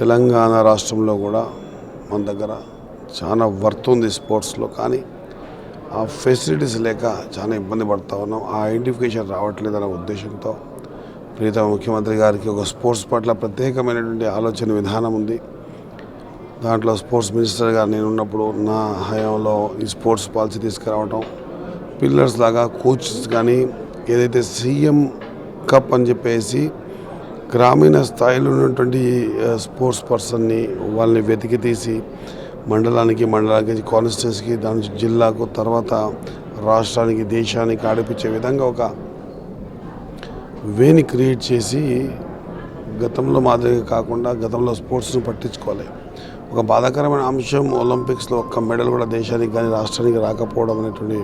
తెలంగాణ రాష్ట్రంలో కూడా మన దగ్గర చాలా వర్త్ ఉంది స్పోర్ట్స్లో. కానీ ఆ ఫెసిలిటీస్ లేక చాలా ఇబ్బంది పడతా ఉన్నాం. ఆ ఐడెంటిఫికేషన్ రావట్లేదనే ఉద్దేశంతో ప్రీతమ ముఖ్యమంత్రి గారికి ఒక స్పోర్ట్స్ పట్ల ప్రత్యేకమైనటువంటి ఆలోచన విధానం ఉంది. దాంట్లో స్పోర్ట్స్ మినిస్టర్ గారు నేను ఉన్నప్పుడు నా హయాంలో ఈ స్పోర్ట్స్ పాలసీ తీసుకురావడం పిల్లర్స్ లాగా కోచెస్ కానీ ఏదైతే సీఎం కప్ అని చెప్పేసి గ్రామీణ స్థాయిలో ఉన్నటువంటి స్పోర్ట్స్ పర్సన్ని వాళ్ళని వెతికి తీసి మండలానికి మండలానికి కాన్స్టిట్యూన్సీకి దాని నుంచి జిల్లాకు తర్వాత రాష్ట్రానికి దేశానికి ఆడిపించే విధంగా ఒక వేని క్రియేట్ చేసి గతంలో మాదిరిగా కాకుండా గతంలో స్పోర్ట్స్ని పట్టించుకోవాలి. ఒక బాధాకరమైన అంశం ఒలింపిక్స్లో ఒక్క మెడల్ కూడా దేశానికి కానీ రాష్ట్రానికి రాకపోవడం అనేటువంటి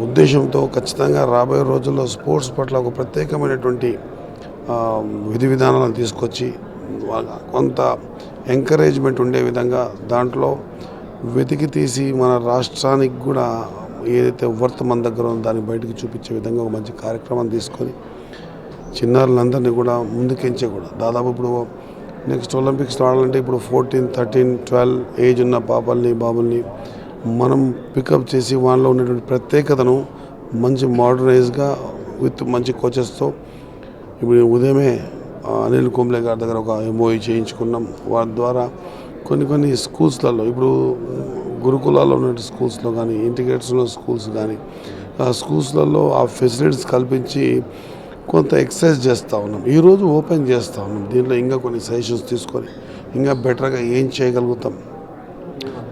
ఉద్దేశంతో ఖచ్చితంగా రాబోయే రోజుల్లో స్పోర్ట్స్ పట్ల ఒక ప్రత్యేకమైనటువంటి విధి విధానాలను తీసుకొచ్చి కొంత ఎంకరేజ్మెంట్ ఉండే విధంగా దాంట్లో వెతికి తీసి మన రాష్ట్రానికి కూడా ఏదైతే వర్త్ మన దగ్గర ఉందో దాన్ని బయటకు చూపించే విధంగా ఒక మంచి కార్యక్రమం తీసుకొని చిన్నారులందరినీ కూడా ముందుకెంచకూడదు. కూడా దాదాపు ఇప్పుడు నెక్స్ట్ ఒలింపిక్స్ ఆడాలంటే ఇప్పుడు ఫోర్టీన్ థర్టీన్ ట్వెల్వ్ ఏజ్ ఉన్న పాపల్ని బాబుల్ని మనం పికప్ చేసి వాళ్ళలో ఉన్నటువంటి ప్రత్యేకతను మంచి మోడర్నైజ్గా విత్ మంచి కోచెస్తో ఇప్పుడు ఉదయమే అనిల్ కుంబ్లే గారి దగ్గర ఒక ఎంఓఈ చేయించుకున్నాం. వారి ద్వారా కొన్ని కొన్ని స్కూల్స్లలో ఇప్పుడు గురుకులాల్లో ఉన్న స్కూల్స్లో కానీ ఇంటిగ్రేట్స్ స్కూల్స్ కానీ ఆ స్కూల్స్లలో ఆ ఫెసిలిటీస్ కల్పించి కొంత ఎక్సర్సైజ్ చేస్తూ ఉన్నాం. ఈరోజు ఓపెన్ చేస్తూ ఉన్నాం. దీంట్లో ఇంకా కొన్ని సజెషన్స్ తీసుకొని ఇంకా బెటర్గా ఏం చేయగలుగుతాం?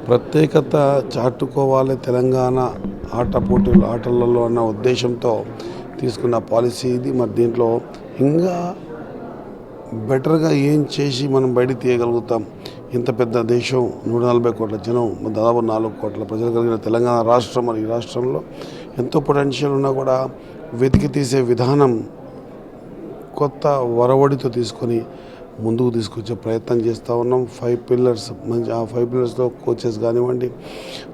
ప్రత్యేకత చాటుకోవాలి తెలంగాణ ఆట పోటీలు ఆటలలో అన్న ఉద్దేశంతో తీసుకున్న పాలసీ ఇది. మరి దీంట్లో ఇంకా బెటర్గా ఏం చేసి మనం బయట తీయగలుగుతాం? ఇంత పెద్ద దేశం నూట నలభై కోట్ల జనం దాదాపు నాలుగు కోట్ల ప్రజలు కలిగిన తెలంగాణ రాష్ట్రం మరి ఈ రాష్ట్రంలో ఎంతో పొటెన్షియల్ ఉన్నా కూడా వెతికి తీసే విధానం కొత్త వరవడితో తీసుకొని ముందుకు తీసుకొచ్చే ప్రయత్నం చేస్తూ ఉన్నాం. ఫైవ్ పిల్లర్స్ మంచి ఆ ఫైవ్ పిల్లర్స్లో కోచెస్ కానివ్వండి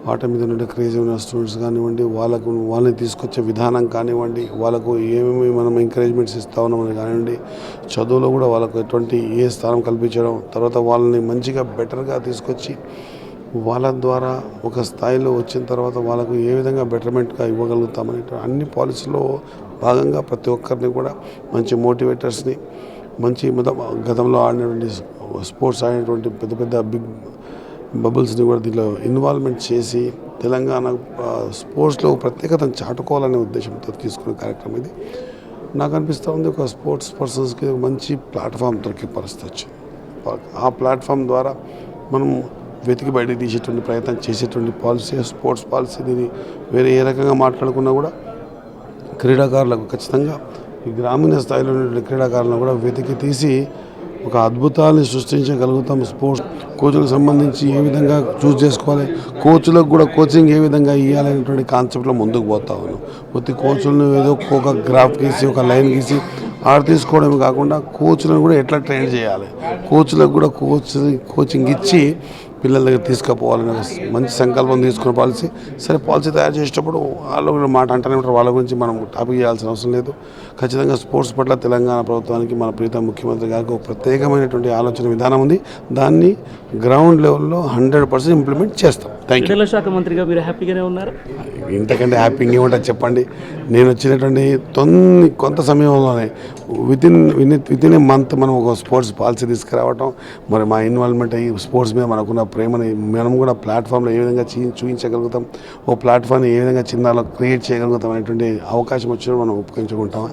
ఆట మీద నుండి క్రేజీ ఉన్న స్టూడెంట్స్ కానివ్వండి వాళ్ళకు వాళ్ళని తీసుకొచ్చే విధానం కానివ్వండి వాళ్ళకు ఏమేమి మనం ఎంకరేజ్మెంట్స్ ఇస్తా ఉన్నామని కానివ్వండి చదువులో కూడా వాళ్ళకు ఎటువంటి ఏ స్థానం కల్పించడం తర్వాత వాళ్ళని మంచిగా బెటర్గా తీసుకొచ్చి వాళ్ళ ద్వారా ఒక స్థాయిలో వచ్చిన తర్వాత వాళ్ళకు ఏ విధంగా బెటర్మెంట్గా ఇవ్వగలుగుతామని అన్ని పాలసీలో భాగంగా ప్రతి ఒక్కరిని కూడా మంచి మోటివేటర్స్ని మంచి గతంలో ఆడినటువంటి స్పోర్ట్స్ ఆడినటువంటి పెద్ద పెద్ద బిగ్ బబుల్స్ని కూడా దీనిలో ఇన్వాల్వ్మెంట్ చేసి తెలంగాణ స్పోర్ట్స్లో ప్రత్యేకతను చాటుకోవాలనే ఉద్దేశంతో తీసుకునే కార్యక్రమం ఇది. నాకు అనిపిస్తూ ఉంది ఒక స్పోర్ట్స్ పర్సన్స్కి మంచి ప్లాట్ఫామ్ దొరికే పరిస్థితి వచ్చింది. ఆ ప్లాట్ఫామ్ ద్వారా మనం వెతికి బయట తీసేటువంటి ప్రయత్నం చేసేటువంటి పాలసీ స్పోర్ట్స్ పాలసీ దీన్ని వేరే ఏ రకంగా మాట్లాడుకున్నా కూడా క్రీడాకారులకు ఖచ్చితంగా ఈ గ్రామీణ స్థాయిలో ఉన్నటువంటి క్రీడాకారులను కూడా వెతికి తీసి ఒక అద్భుతాన్ని సృష్టించగలుగుతాం. స్పోర్ట్స్ కోచ్లకు సంబంధించి ఏ విధంగా చూస్ చేసుకోవాలి కోచ్లకు కూడా కోచింగ్ ఏ విధంగా ఇవ్వాలనేటువంటి కాన్సెప్ట్లో ముందుకు పోతా ఉన్నాం. ప్రతి కోచ్లను ఏదో ఒక గ్రాఫ్ గీసి ఒక లైన్ గీసి ఆడ తీసుకోవడమే కాకుండా కోచ్లను కూడా ఎట్లా ట్రైన్ చేయాలి? కోచ్లకు కూడా కోచ్ కోచింగ్ ఇచ్చి పిల్లల దగ్గర తీసుకుపోవాలని మంచి సంకల్పం తీసుకున్న పాలసీ. సరే పాలసీ తయారు చేసేటప్పుడు వాళ్ళు కూడా మాట అంటూనే ఉంటారు. వాళ్ళ గురించి మనం టాపిక్ చేయాల్సిన అవసరం లేదు. ఖచ్చితంగా స్పోర్ట్స్ పట్ల తెలంగాణ ప్రభుత్వానికి మన ప్రీతం ముఖ్యమంత్రి గారికి ఒక ప్రత్యేకమైనటువంటి ఆలోచన విధానం ఉంది. దాన్ని గ్రౌండ్ లెవెల్లో హండ్రెడ్ పర్సెంట్ ఇంప్లిమెంట్ చేస్తాం. క్రీడల శాఖ మంత్రిగా మీరు హ్యాపీగానే ఉన్నారు? ఇంతకంటే హ్యాపీ ఏమంటారు చెప్పండి. నేను వచ్చినటువంటి తొన్ని కొంత సమయంలోనే వితిన్ వితిన్ ఏ మంత్ మనం ఒక స్పోర్ట్స్ పాలసీ తీసుకురావటం మరి మా ఇన్వాల్వ్మెంట్ అయ్యి స్పోర్ట్స్ మీద మనకున్న ప్రేమని మనం కూడా ప్లాట్ఫామ్లో ఏ విధంగా చూపించగలుగుతాం ఓ ప్లాట్ఫామ్ని ఏ విధంగా చిన్నాలో క్రియేట్ చేయగలుగుతాం అనేటువంటి అవకాశం వచ్చినప్పుడు మనం ఉపయోగించుకుంటాం